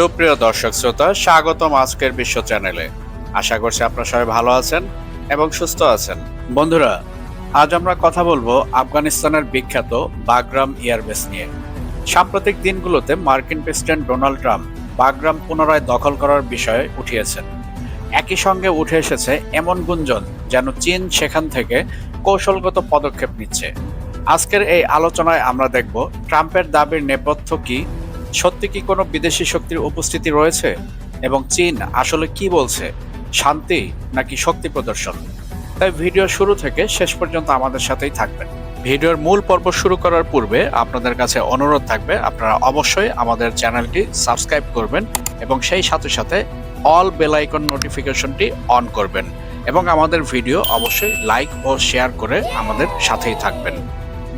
সুপ্রিয় দর্শক শ্রোতা, স্বাগতম আজকের বিশ্ব চ্যানেলে। আশা করছি আপনারা সবাই ভালো আছেন এবং সুস্থ আছেন। বন্ধুরা, আজ আমরা কথা বলব আফগানিস্তানের বিখ্যাত বাগরাম এয়ারবেস নিয়ে। সাম্প্রতিক দিনগুলোতে মার্কিন প্রেসিডেন্ট ডোনাল্ড ট্রাম্প বাগরাম পুনরায় দখল করার বিষয়ে উঠিয়েছেন। একই সঙ্গে উঠে এসেছে এমন গুঞ্জন যেন চীন সেখান থেকে কৌশলগত পদক্ষেপ নিচ্ছে। আজকের এই আলোচনায় আমরা দেখব ট্রাম্পের দাবির নেপথ্য কি সত্যি কি কোনো বিদেশি শক্তির উপস্থিতি রয়েছে? এবং চীন আসলে কি বলছে? শান্তি নাকি শক্তি প্রদর্শন? তাই ভিডিও শুরু থেকে শেষ পর্যন্ত আমাদের সাথেই থাকবেন। ভিডিওর মূল পর্ব শুরু করার পূর্বে আপনাদের কাছে অনুরোধ থাকবে, আপনারা অবশ্যই আমাদের চ্যানেলটি সাবস্ক্রাইব করবেন এবং সেই সাথে সাথে অল বেল আইকন নোটিফিকেশনটি অন করবেন এবং আমাদের ভিডিও অবশ্যই লাইক ও শেয়ার করে আমাদের সাথেই থাকবেন।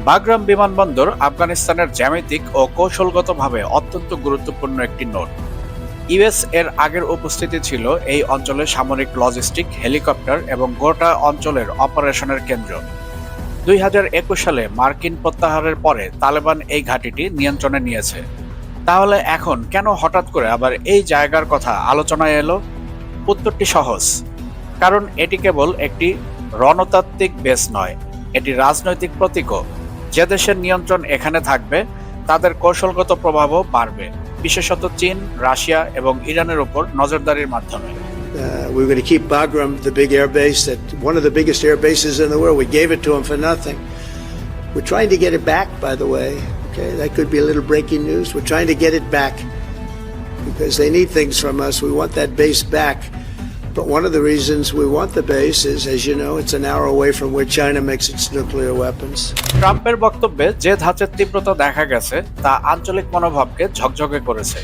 বাগরাম বিমানবন্দর আফগানিস্তানের জ্যামিতিক ও কৌশলগতভাবে অত্যন্ত গুরুত্বপূর্ণ একটি নোট ইউএস এর আগের উপস্থিতি ছিল এই অঞ্চলে সামরিক লজিস্টিক, হেলিকপ্টার এবং গোটা অঞ্চলের অপারেশনের কেন্দ্র। দুই হাজার একুশ সালে মার্কিন প্রত্যাহারের পরে তালেবান এই ঘাঁটিটি নিয়ন্ত্রণে নিয়েছে। তাহলে এখন কেন হঠাৎ করে আবার এই জায়গার কথা আলোচনায় এলো? উত্তরটি সহজ। কারণ এটি কেবল একটি রণতাত্ত্বিক বেস নয়, এটি রাজনৈতিক প্রতীকও। যে দেশের নিয়ন্ত্রণ এখানে থাকবে তাদের কৌশলগত প্রভাবও বাড়বে বিশেষত চীন রাশিয়া এবং ইরানের উপর নজরদারির মাধ্যমে Uh, we were going to keep Bagram, the big air base, that one of the biggest air bases in the world. We gave it to them for nothing. We're trying to get it back, by the way. Okay, that could be a little breaking news. We're trying to get it back because they need things from us. We want that base back. But one of the reasons we want the base is, as you know, it's an hour away from where China makes its nuclear weapons. ট্রাম্পের বক্তব্যে যে ধাঁচের তীব্রতা দেখা গেছে তা আঞ্চলিক মনোভাবকে ঝকঝকে করেছে।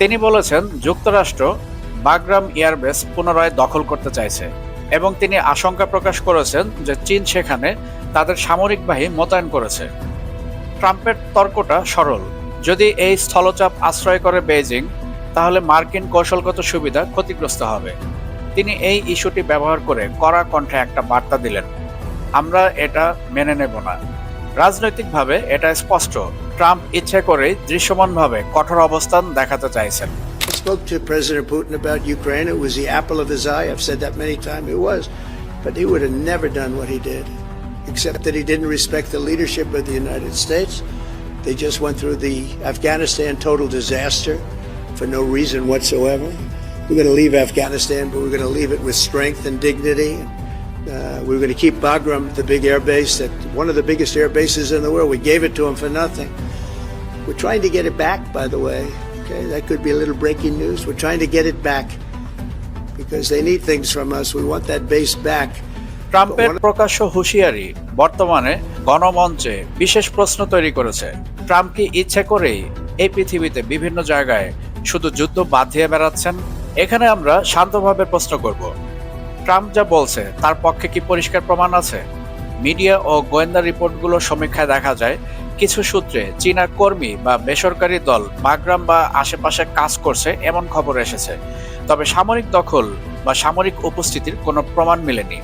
তিনি বলেছেন যুক্তরাষ্ট্র বাগরাম এয়ারবেস পুনরায় দখল করতে চাইছে এবং তিনি আশঙ্কা প্রকাশ করেছেন যে চীন সেখানে তাদের সামরিক বাহিনী মোতায়েন করেছে। ট্রাম্পের তর্কটা সরল। যদি এই স্থলচাপ আশ্রয় করে বেইজিং তাহলে মার্কিন কৌশলগত সুবিধা ক্ষতিগ্রস্ত হবে। তিনি এই ইস্যুটি ব্যবহার করে কড়া কণ্ঠে একটা বার্তা দিলেন আমরা এটা মেনে নেব না রাজনৈতিকভাবে এটা স্পষ্ট ট্রাম্প ইচ্ছে করেই দৃশ্যমানভাবে কঠোর অবস্থান দেখাতে চাইছেন spoke to President Putin about Ukraine. It was the apple of his eye. I've said that many times. It was. But he would have never done what he did, except that he didn't respect the leadership of the United States. They just went through the Afghanistan total disaster for no reason whatsoever. We're going to leave Afghanistan, but we're going to leave it with strength and dignity. Uh, we we're going to keep Bagram, the big air base, that one of the biggest air bases in the world. We gave it to him for nothing. We're trying to get it back, by the way. Okay, that could be a little breaking news. We're trying to get it back because they need things from us. We want that base back. ট্রাম্পের প্রকাশ্য হুঁশিয়ারি বর্তমানে গণমঞ্চে বিশেষ প্রশ্ন তৈরি করেছে Trump কি ইচ্ছে করেই এই পৃথিবীতে বিভিন্ন জায়গায় শুধু যুদ্ধ বাঁধিয়ে বেড়াচ্ছেন এখানে আমরা শান্তভাবে প্রশ্ন করব, ট্রাম্প যা বলছে তার পক্ষে কি পরিষ্কার প্রমাণ আছে? মিডিয়া ও গোয়েন্দা রিপোর্টগুলো সমীক্ষায় দেখা যায়, কিছু সূত্রে চীনা কর্মী বা বেসরকারি দল বাগরাম বা আশেপাশে কাজ করছে এমন খবর এসেছে। তবে সামরিক দখল বা সামরিক উপস্থিতির কোনো প্রমাণ মেলেনি।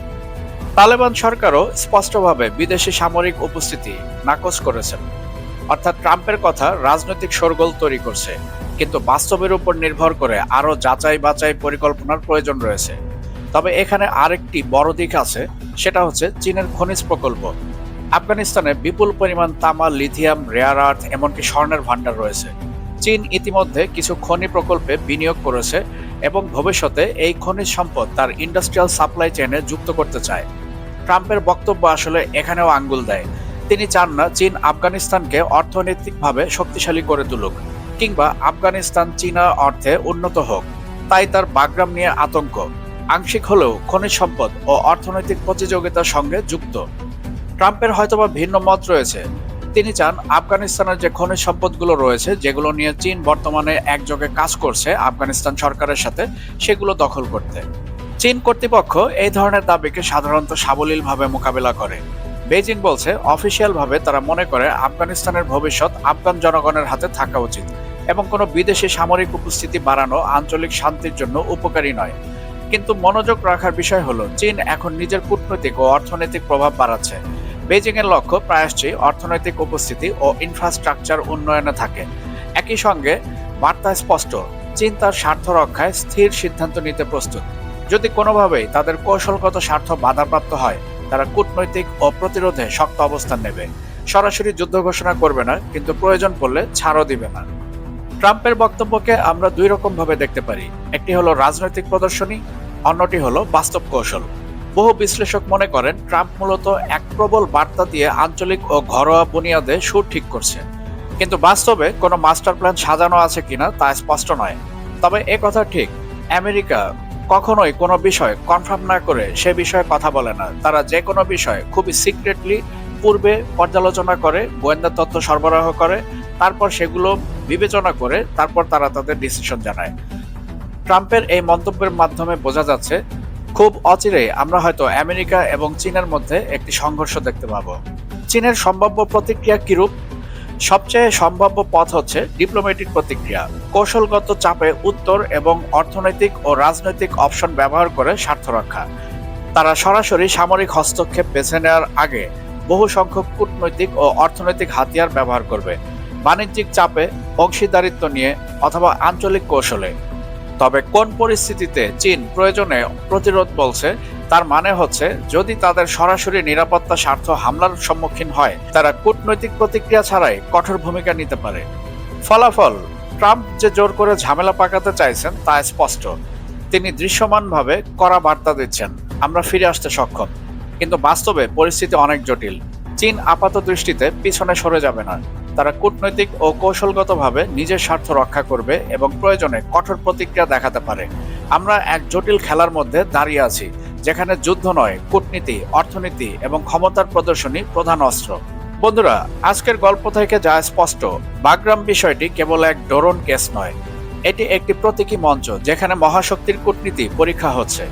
তালেবান সরকারও স্পষ্টভাবে বিদেশি সামরিক উপস্থিতি নাকচ করেছেন অর্থাৎ ট্রাম্পের কথা রাজনৈতিক শোরগোল তৈরি করছে। কিন্তু বাস্তবের উপর নির্ভর করে আরও যাচাই বাছাই পরিকল্পনার প্রয়োজন রয়েছে। তবে এখানে আরেকটি বড় দিক আছে, সেটা হচ্ছে চীনের খনিজ প্রকল্প। আফগানিস্তানে বিপুল পরিমাণ তামা, লিথিয়াম রেয়ার আর্থ এমনকি স্বর্ণের ভাণ্ডার রয়েছে। চীন ইতিমধ্যে কিছু খনি প্রকল্পে বিনিয়োগ করেছে এবং ভবিষ্যতে এই খনিজ সম্পদ তার ইন্ডাস্ট্রিয়াল সাপ্লাই চেনে যুক্ত করতে চায়। ট্রাম্পের বক্তব্য আসলে এখানেও আঙ্গুল দেয়। তিনি চান না চীন আফগানিস্তানকে অর্থনৈতিকভাবে শক্তিশালী করে তুলুক। কিংবা আফগানিস্তান, চীনা অর্থে উন্নত হোক, তাই তার বাগরাম নিয়ে আতঙ্ক। আংশিক হলেও খনিজ সম্পদ ও অর্থনৈতিক প্রতিযোগিতার সঙ্গে যুক্ত। ট্রাম্পের হয়তোবা ভিন্ন মত রয়েছে। তিনি চান আফগানিস্তানের যে খনিজ সম্পদগুলো রয়েছে, যেগুলো নিয়ে চীন বর্তমানে একযোগে কাজ করছে আফগানিস্তান সরকারের সাথে, সেগুলো দখল করতে। চীন কর্তৃপক্ষ এই ধরনের দাবিকে সাধারণত সাবলীলভাবে মোকাবেলা করে। বেজিং বলছে, অফিসিয়ালভাবে তারা মনে করে আফগানিস্তানের ভবিষ্যৎ আফগান জনগণের হাতে থাকা উচিত। এবং কোনো বিদেশি সামরিক উপস্থিতি বাড়ানো আঞ্চলিক শান্তির জন্য উপকারী নয়। কিন্তু মনোযোগ রাখার বিষয় হলো, চীন এখন নিজের কূটনৈতিক ও অর্থনৈতিক প্রভাব বাড়াচ্ছে। বেজিং এর লক্ষ্য প্রায়শই অর্থনৈতিক উপস্থিতি ও ইনফ্রাস্ট্রাকচার উন্নয়নে থাকে। একই সঙ্গে বার্তা স্পষ্ট, চীন তার স্বার্থ রক্ষায় স্থির সিদ্ধান্ত নিতে প্রস্তুত। যদি কোনোভাবেই তাদের কৌশলগত স্বার্থ বাধাপ্রাপ্ত হয়, তারা কূটনৈতিক ও প্রতিরোধে শক্ত অবস্থান নেবে। সরাসরি যুদ্ধ ঘোষণা করবে না, কিন্তু প্রয়োজন পড়লে ছাড়ও দিবে না। ট্রাম্পের বক্তব্যকে আমরা দুই রকম ভাবে দেখতে পারি। একটি হলো রাজনৈতিক প্রদর্শনী, অন্যটি হলো বাস্তব কৌশল। বহু বিশ্লেষক মনে করেন, ট্রাম্প মূলত এক প্রবল বার্তা দিয়ে আঞ্চলিক ও ঘরোয়া বুনিয়াদে সুর ঠিক করছে কিন্তু বাস্তবে কোনো মাস্টার প্ল্যান সাজানো আছে কিনা তা স্পষ্ট নয়। তবে এ কথা ঠিক। আমেরিকা কখনোই কোনো বিষয় কনফার্ম না করে সে বিষয়ে কথা বলে না। তারা যে কোনো বিষয় খুবই সিক্রেটলি পূর্বে পর্যালোচনা করে, গোয়েন্দা তথ্য সরবরাহ করে, তারপর সেগুলো বিবেচনা করে তারপর তারা তাদের ডিসিশন জানায়। ট্রাম্পের এই মন্তব্যের মাধ্যমে বোঝা যাচ্ছে, খুব অচিরে আমরা হয়তো আমেরিকা এবং চীনের মধ্যে একটি সংঘর্ষ দেখতে পাবো। চীনের সম্ভাব্য প্রতিক্রিয়া কিরূপ? সবচেয়ে সম্ভাব্য পথ হচ্ছে ডিপ্লোম্যাটিক প্রতিক্রিয়া। কৌশলগত চাপে উত্তর এবং অর্থনৈতিক ও রাজনৈতিক অপশন ব্যবহার করে স্বার্থ রক্ষা। তারা সরাসরি সামরিক হস্তক্ষেপ বেছে নেওয়ার আগে বহু সংখ্যক কূটনৈতিক ও অর্থনৈতিক হাতিয়ার ব্যবহার করবে। বাণিজ্যিক চাপে অংশীদারিত্ব নিয়ে অথবা আঞ্চলিক কৌশলে। তবে কোন পরিস্থিতিতে চীন প্রয়োজনে প্রতিরোধ বলছে, তার মানে হচ্ছে যদি তাদের সরাসরি নিরাপত্তা স্বার্থ হামলার সম্মুখীন হয়, তারা কূটনৈতিক প্রতিক্রিয়া ছাড়াই কঠোর ভূমিকা নিতে পারে। ফলাফল, ট্রাম্প যে জোর করে ঝামেলা পাকাতে চাইছেন তা স্পষ্ট। তিনি দৃশ্যমানভাবে কড়া বার্তা দিচ্ছেন, আমরা ফিরে আসতে সক্ষম। কিন্তু বাস্তবে পরিস্থিতি অনেক জটিল। চীন আপাত দৃষ্টিতে পিছনে সরে যাবে না। তারা কূটনৈতিক ও কৌশলগতভাবে নিজের স্বার্থ রক্ষা করবে এবং প্রয়োজনে কঠোর প্রতিক্রিয়া দেখাতে পারে। আমরা এক জটিল খেলার মধ্যে দাঁড়িয়ে আছি, যেখানে যুদ্ধ নয়, কূটনীতি, অর্থনীতি এবং ক্ষমতার প্রদর্শনী প্রধান অস্ত্র। বন্ধুরা, আজকের গল্প থেকে যা স্পষ্ট, বাগরাম বিষয়টি কেবল এক ডোরন কেস নয়। এটি একটি প্রতীকী মঞ্চ, যেখানে মহাশক্তির কূটনীতি পরীক্ষা হচ্ছে।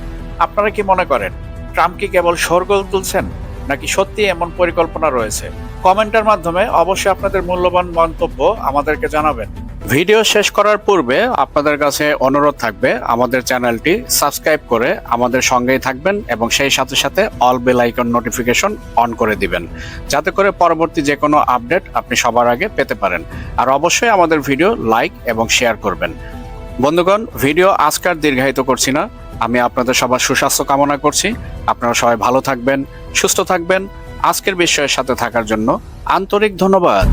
আপনারা কি মনে করেন, ট্রাম্প কি কেবল শোরগোল তুলছেন? নাকি সত্যি এমন পরিকল্পনা রয়েছে? কমেন্টের মাধ্যমে অবশ্যই আপনাদের মূল্যবান মন্তব্য আমাদেরকে জানাবেন। ভিডিও শেষ করার পূর্বে আপনাদের কাছে অনুরোধ থাকবে, আমাদের চ্যানেলটি সাবস্ক্রাইব করে আমাদের সঙ্গেই থাকবেন এবং সেই সাথে সাথে all bell icon notification on করে দিবেন, যাতে করে পরবর্তী যে কোনো আপডেট আপনি সবার আগে পেতে পারেন। আর অবশ্যই আমাদের ভিডিও লাইক এবং শেয়ার করবেন। বন্ধুগণ, ভিডিও আজকার দীর্ঘায়িত করছি না। আমি আপনাদের সবার সুস্বাস্থ্য কামনা করছি। আপনারা সবাই ভালো থাকবেন, সুস্থ থাকবেন। আজকের বিষয়ের সাথে থাকার জন্য আন্তরিক ধন্যবাদ।